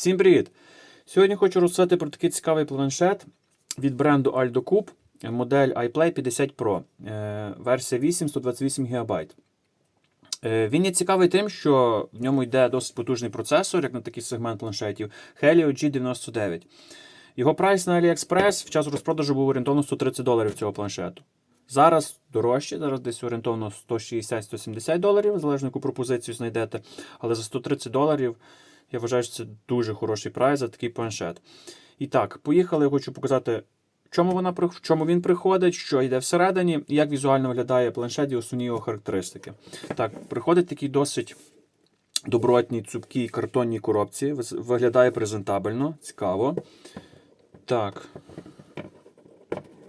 Всім привіт! Сьогодні хочу розказати про такий цікавий планшет від бренду Aldo Cube, модель iPlay 50 Pro, е, версія 8 128 ГБ. Він є цікавий тим, що в ньому йде досить потужний процесор, як на такий сегмент планшетів, Helio G99. Його прайс на AliExpress в час розпродажу був орієнтовно 130 доларів цього планшету. Зараз дорожче, зараз десь орієнтовно 160-170 доларів, залежно яку пропозицію знайдете. Але за 130 доларів я вважаю, що це дуже хороший прайс за такий планшет. І так, поїхали, я хочу показати, в чому, вона, в чому він приходить, що йде всередині, і як візуально виглядає планшет і основні його характеристики. Так, приходить такий досить добротній, цупкій картонній коробці. Виглядає презентабельно, цікаво. Так.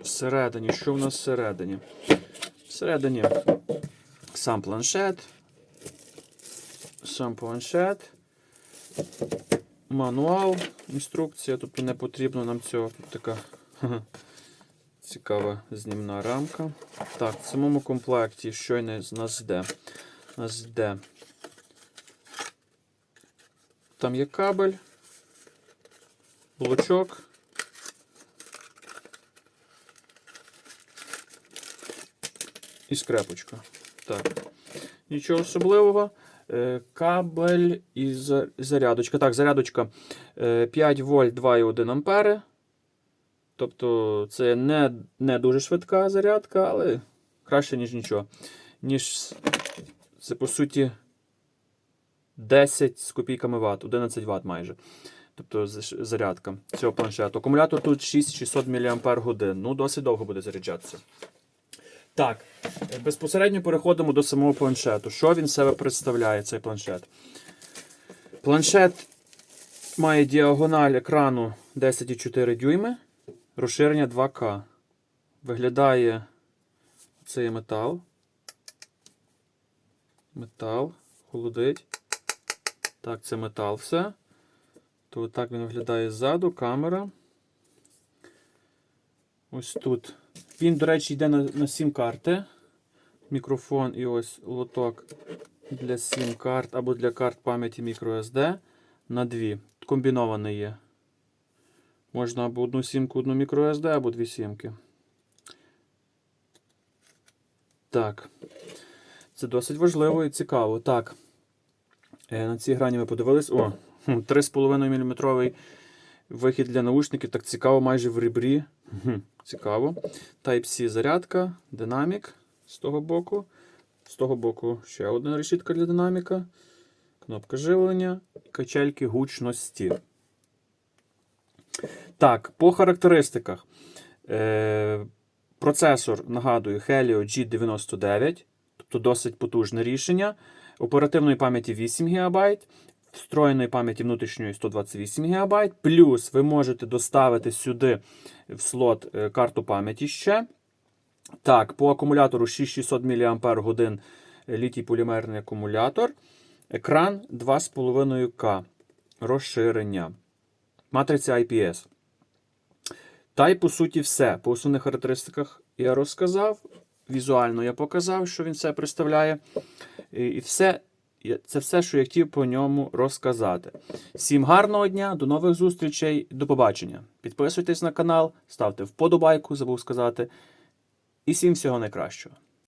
Всередині, що в нас всередині? Всередині сам планшет. Сам планшет. Мануал, інструкція, тобто не потрібно нам цього. Тут така цікава знімна рамка. Так, в самому комплекті щойно з нас йде. Нас йде. Там є кабель, блочок. І скрепочка. Так. Нічого особливого. Е, Кабель і зарядочка. Так, зарядочка е, 5 вольт 2,1 ампери. Тобто це не, не дуже швидка зарядка, але краще, ніж нічого. Ніж це, по суті, 10 з копійками Вт, 11 Вт майже. Тобто зарядка цього планшету. Акумулятор тут 6600 мАч. Ну, досить довго буде заряджатися. Так, е, безпосередньо переходимо до самого планшету. Що він себе представляє, цей планшет? Планшет має діагональ екрану 10,4 дюйми, розширення 2К. Виглядає це є метал. Метал, холодить. Так, це метал все. То так він виглядає ззаду, камера. Ось тут. Він, до речі, йде на, на сім карти. Мікрофон і ось лоток для сім карт або для карт пам'яті microSD на дві. Комбінований є. Можна або одну сімку, одну microSD, або дві сімки. Так. Це досить важливо і цікаво. Так. Е, На цій грані ми подивились. О, 3,5 мм вихід для наушників. Так цікаво, майже в ребрі. Мгм, Цікаво. Type-C зарядка, динамік з того боку. З того боку ще одна решітка для динаміка. Кнопка живлення і качельки гучності. Так, по характеристиках. Е, процесор, нагадую, Helio G99, тобто досить потужне рішення. Оперативної пам'яті 8 ГБ, встроєної пам'яті внутрішньої 128 ГБ. Плюс ви можете доставити сюди в слот е, карту пам'яті ще. Так, по акумулятору 6600 мАч літій полімерний акумулятор. Екран 2,5К. Розширення. Матриця IPS. Та й по суті все. По основних характеристиках я розказав. Візуально я показав, що він це представляє. І все, це все, що я хотів по ньому розказати. Всім гарного дня, до нових зустрічей, до побачення. Підписуйтесь на канал, ставте вподобайку, забув сказати. І всім всього найкращого.